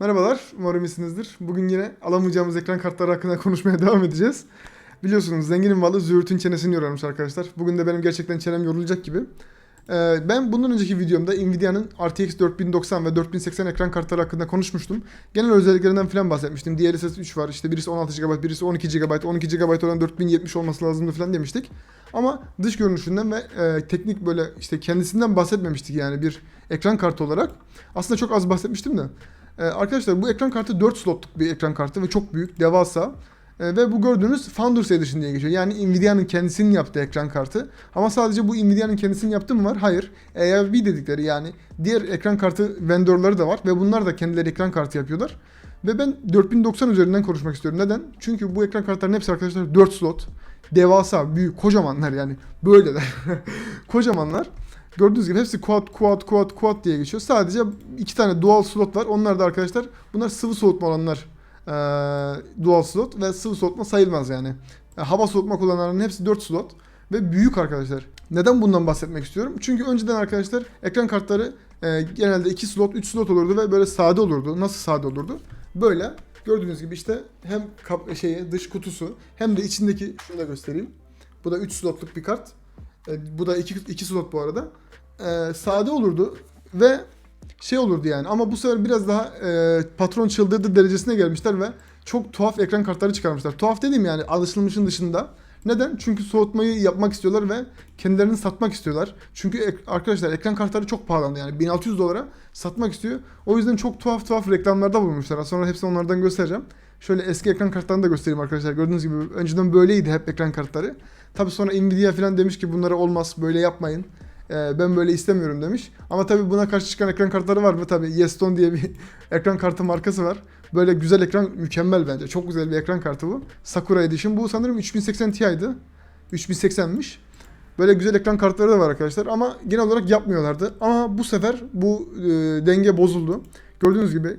Merhabalar, umarım iyisinizdir. Bugün yine alamayacağımız ekran kartları hakkında konuşmaya devam edeceğiz. Biliyorsunuz zenginin malı züğürtün çenesini yorarmış arkadaşlar. Bugün de benim gerçekten çenem yorulacak gibi. Ee, ben bundan önceki videomda Nvidia'nın RTX 4090 ve 4080 ekran kartları hakkında konuşmuştum. Genel özelliklerinden falan bahsetmiştim. DLSS 3 var, işte birisi 16 GB, birisi 12 GB, 12 GB olan 4070 olması lazımdı falan demiştik. Ama dış görünüşünden ve e, teknik böyle işte kendisinden bahsetmemiştik yani bir ekran kartı olarak. Aslında çok az bahsetmiştim de. Ee, arkadaşlar bu ekran kartı 4 slotluk bir ekran kartı ve çok büyük, devasa. Ee, ve bu gördüğünüz Founders Edition diye geçiyor. Yani Nvidia'nın kendisinin yaptığı ekran kartı. Ama sadece bu Nvidia'nın kendisinin yaptığı mı var? Hayır. ARV dedikleri yani diğer ekran kartı vendorları da var ve bunlar da kendileri ekran kartı yapıyorlar. Ve ben 4090 üzerinden konuşmak istiyorum. Neden? Çünkü bu ekran kartlarının hepsi arkadaşlar 4 slot. Devasa, büyük, kocamanlar yani. Böyleler. Kocamanlar. Gördüğünüz gibi hepsi quad, quad, quad, quad diye geçiyor. Sadece iki tane dual slot var. Onlar da arkadaşlar bunlar sıvı soğutma olanlar ee, dual slot ve sıvı soğutma sayılmaz yani. Yani hava soğutma kullananların hepsi 4 slot ve büyük arkadaşlar. Neden bundan bahsetmek istiyorum? Çünkü önceden arkadaşlar ekran kartları e, genelde 2 slot, 3 slot olurdu ve böyle sade olurdu. Nasıl sade olurdu? Böyle gördüğünüz gibi işte hem kap, şeyi, dış kutusu hem de içindeki şunu da göstereyim. Bu da 3 slotluk bir kart. E, bu da 2 2 slot bu arada. E, sade olurdu ve şey olurdu yani ama bu sefer biraz daha e, patron çıldırdı derecesine gelmişler ve çok tuhaf ekran kartları çıkarmışlar. Tuhaf dediğim yani alışılmışın dışında. Neden? Çünkü soğutmayı yapmak istiyorlar ve kendilerini satmak istiyorlar. Çünkü ek- arkadaşlar ekran kartları çok pahalandı yani 1600 dolara satmak istiyor. O yüzden çok tuhaf tuhaf reklamlarda bulunmuşlar. Sonra hepsini onlardan göstereceğim. Şöyle eski ekran kartlarını da göstereyim arkadaşlar. Gördüğünüz gibi önceden böyleydi hep ekran kartları. Tabi sonra Nvidia falan demiş ki bunlara olmaz böyle yapmayın. Ee, ben böyle istemiyorum demiş. Ama tabii buna karşı çıkan ekran kartları var mı? Tabii Yeston diye bir ekran kartı markası var. Böyle güzel ekran mükemmel bence. Çok güzel bir ekran kartı bu. Sakura Edition. Bu sanırım 3080 Ti'ydi. 3080'miş. Böyle güzel ekran kartları da var arkadaşlar ama genel olarak yapmıyorlardı. Ama bu sefer bu e, denge bozuldu. Gördüğünüz gibi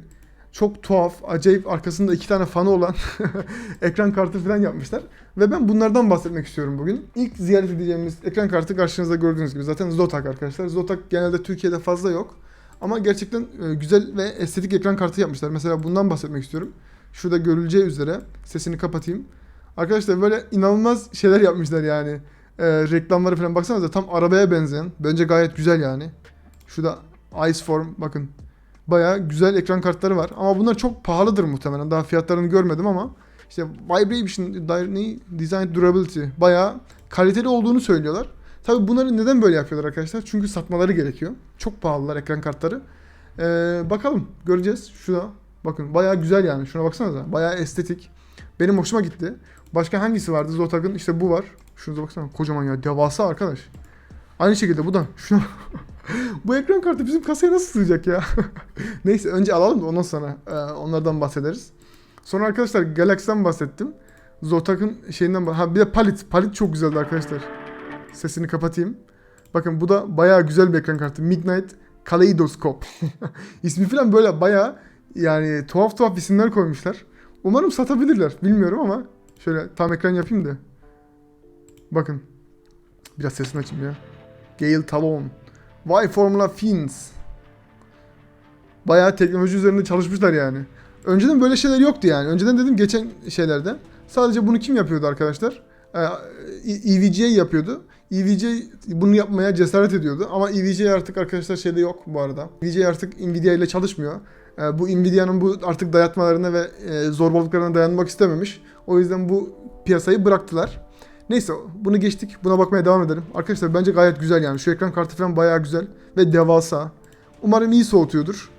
çok tuhaf, acayip arkasında iki tane fanı olan ekran kartı falan yapmışlar. Ve ben bunlardan bahsetmek istiyorum bugün. İlk ziyaret edeceğimiz ekran kartı karşınızda gördüğünüz gibi zaten Zotac arkadaşlar. Zotac genelde Türkiye'de fazla yok. Ama gerçekten e, güzel ve estetik ekran kartı yapmışlar. Mesela bundan bahsetmek istiyorum. Şurada görüleceği üzere sesini kapatayım. Arkadaşlar böyle inanılmaz şeyler yapmışlar yani. E, reklamları falan baksanıza tam arabaya benzeyen. Bence gayet güzel yani. Şurada Iceform bakın. Bayağı güzel ekran kartları var. Ama bunlar çok pahalıdır muhtemelen. Daha fiyatlarını görmedim ama işte Vibration ne? Design Durability bayağı kaliteli olduğunu söylüyorlar. Tabi bunları neden böyle yapıyorlar arkadaşlar? Çünkü satmaları gerekiyor. Çok pahalılar ekran kartları. Ee, bakalım göreceğiz. Şurada bakın bayağı güzel yani. Şuna baksanıza. Bayağı estetik. Benim hoşuma gitti. Başka hangisi vardı? Zotac'ın işte bu var. Şuna baksana kocaman ya. Devasa arkadaş. Aynı şekilde bu da. Şuna bu ekran kartı bizim kasaya nasıl sığacak ya? Neyse önce alalım da ondan sonra e, onlardan bahsederiz. Sonra arkadaşlar Galaxy'den bahsettim. Zotac'ın şeyinden ha bir de Palit. Palit çok güzeldi arkadaşlar. Sesini kapatayım. Bakın bu da bayağı güzel bir ekran kartı. Midnight Kaleidoscope. İsmi falan böyle bayağı yani tuhaf tuhaf isimler koymuşlar. Umarım satabilirler. Bilmiyorum ama şöyle tam ekran yapayım da. Bakın. Biraz sesini açayım ya. Gale Talon. Y Formula Fins. Bayağı teknoloji üzerinde çalışmışlar yani. Önceden böyle şeyler yoktu yani. Önceden dedim geçen şeylerde. Sadece bunu kim yapıyordu arkadaşlar? Ee, EVGA yapıyordu. EVGA bunu yapmaya cesaret ediyordu. Ama EVGA artık arkadaşlar şeyde yok bu arada. EVGA artık Nvidia ile çalışmıyor. Ee, bu Nvidia'nın bu artık dayatmalarına ve e, zorbalıklarına dayanmak istememiş. O yüzden bu piyasayı bıraktılar. Neyse bunu geçtik. Buna bakmaya devam edelim. Arkadaşlar bence gayet güzel yani. Şu ekran kartı falan bayağı güzel ve devasa. Umarım iyi soğutuyordur.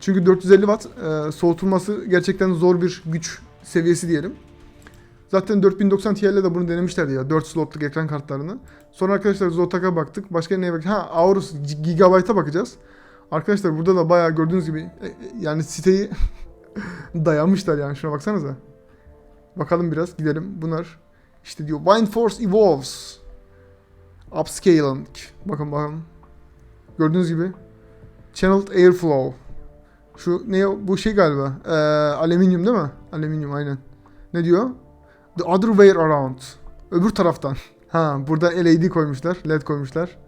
Çünkü 450 watt e, soğutulması gerçekten zor bir güç seviyesi diyelim. Zaten 4090 Ti'yle de bunu denemişlerdi ya 4 slotluk ekran kartlarını. Sonra arkadaşlar Zotac'a baktık. Başka neye baktık? Ha Aorus Gigabyte'a bakacağız. Arkadaşlar burada da bayağı gördüğünüz gibi e, e, yani siteyi dayanmışlar yani şuna baksanıza. Bakalım biraz gidelim. Bunlar işte diyor Windforce Evolves. Upscaling. Bakın bakın. Gördüğünüz gibi. Channeled Airflow. Şu ne bu şey galiba. Ee, alüminyum değil mi? Alüminyum aynen. Ne diyor? The other way around. Öbür taraftan. Ha burada LED koymuşlar. LED koymuşlar.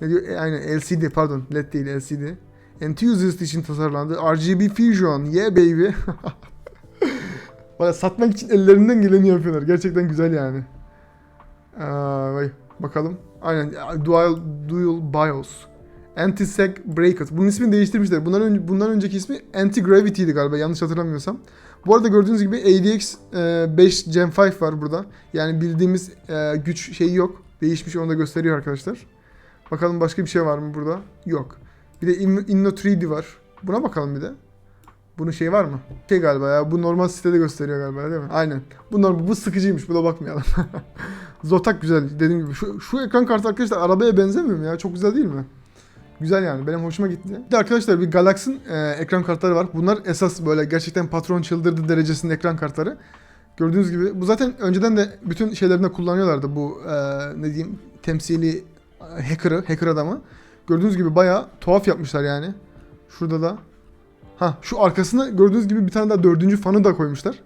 Ne diyor? E, aynen LCD pardon. LED değil LCD. Enthusiast için tasarlandı. RGB Fusion. Yeah baby. Valla satmak için ellerinden geleni yapıyorlar. Gerçekten güzel yani. Vay, bakalım. Aynen. Dual, dual BIOS. Anti-Sag Bracket. Bunun ismini değiştirmişler. Bundan, önce, bundan önceki ismi Anti-Gravity'ydi galiba yanlış hatırlamıyorsam. Bu arada gördüğünüz gibi ADX e, 5 Gen 5 var burada. Yani bildiğimiz e, güç şeyi yok. Değişmiş onu da gösteriyor arkadaşlar. Bakalım başka bir şey var mı burada? Yok. Bir de In- Inno 3D var. Buna bakalım bir de. Bunun şey var mı? Şey galiba ya. Bu normal sitede gösteriyor galiba değil mi? Aynen. Bu normal. Bu sıkıcıymış. Buna bakmayalım. Zotak güzel. Dediğim gibi. Şu, şu ekran kartı arkadaşlar arabaya benzemiyor mu ya? Çok güzel değil mi? Güzel yani. Benim hoşuma gitti. Bir de arkadaşlar bir Galaxy'ın e, ekran kartları var. Bunlar esas böyle gerçekten patron çıldırdı derecesinde ekran kartları. Gördüğünüz gibi. Bu zaten önceden de bütün şeylerinde kullanıyorlardı bu e, ne diyeyim temsili e, hacker'ı, hacker adamı. Gördüğünüz gibi bayağı tuhaf yapmışlar yani. Şurada da. Ha şu arkasına gördüğünüz gibi bir tane daha dördüncü fanı da koymuşlar.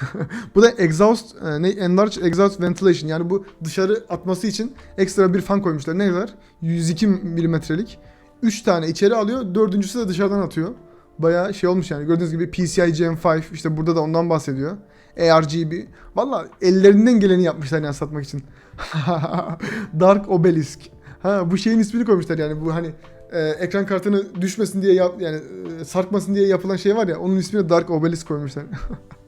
bu da exhaust, e, ne enlarge exhaust ventilation yani bu dışarı atması için ekstra bir fan koymuşlar. Ne kadar? 102 milimetrelik. 3 tane içeri alıyor, dördüncüsü de dışarıdan atıyor. Bayağı şey olmuş yani. Gördüğünüz gibi PCI Gen 5 işte burada da ondan bahsediyor. ARGB. Valla ellerinden geleni yapmışlar yani satmak için. Dark Obelisk. Ha bu şeyin ismini koymuşlar yani bu hani e, ekran kartını düşmesin diye yap, yani e, sarkmasın diye yapılan şey var ya onun ismini Dark Obelisk koymuşlar.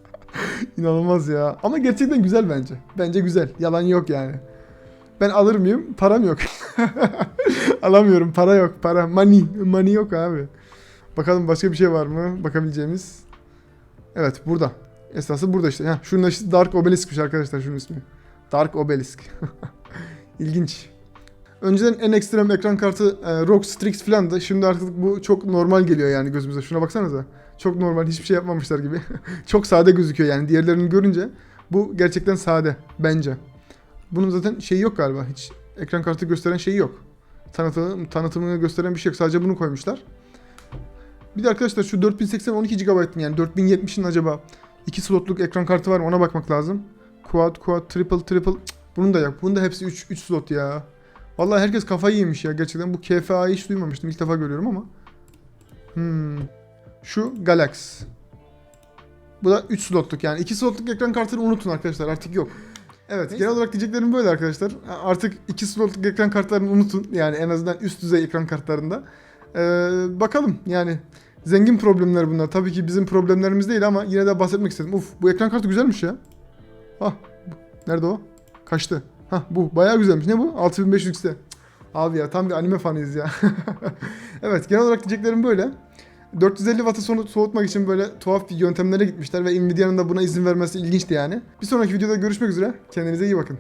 İnanılmaz ya. Ama gerçekten güzel bence. Bence güzel. Yalan yok yani. Ben alır mıyım? Param yok. Alamıyorum. Para yok. Para. Money. Money yok abi. Bakalım başka bir şey var mı? Bakabileceğimiz. Evet burada. Esası burada işte. Heh, şunun işte Dark Obelisk'miş arkadaşlar şunun ismi. Dark Obelisk. İlginç. Önceden en ekstrem ekran kartı e, ROG Strix falandı. Şimdi artık bu çok normal geliyor yani gözümüze. Şuna baksanıza. Çok normal. Hiçbir şey yapmamışlar gibi. çok sade gözüküyor yani. Diğerlerini görünce bu gerçekten sade bence. Bunun zaten şeyi yok galiba. Hiç ekran kartı gösteren şeyi yok. Tanıtımı, tanıtımını gösteren bir şey yok. Sadece bunu koymuşlar. Bir de arkadaşlar şu 4080 12 GB yani 4070'in acaba 2 slotluk ekran kartı var mı ona bakmak lazım. Quad, quad, triple, triple. Cık, bunun da yok. Bunun da hepsi 3, 3 slot ya. Vallahi herkes kafayı yemiş ya gerçekten. Bu KFA'yı hiç duymamıştım. İlk defa görüyorum ama. Hmm. Şu Galax. Bu da 3 slotluk yani. 2 slotluk ekran kartını unutun arkadaşlar artık yok. Evet genel olarak diyeceklerim böyle arkadaşlar. Artık 2 slotluk ekran kartlarını unutun. Yani en azından üst düzey ekran kartlarında. Ee, bakalım yani. Zengin problemler bunlar. Tabii ki bizim problemlerimiz değil ama yine de bahsetmek istedim. Uf bu ekran kartı güzelmiş ya. Ah nerede o? Kaçtı. Hah bu bayağı güzelmiş. Ne bu? 6500 XT. Cık, Abi ya tam bir anime fanıyız ya. evet genel olarak diyeceklerim böyle. 450 Watt'ı sonu- soğutmak için böyle tuhaf bir yöntemlere gitmişler ve Nvidia'nın da buna izin vermesi ilginçti yani. Bir sonraki videoda görüşmek üzere. Kendinize iyi bakın.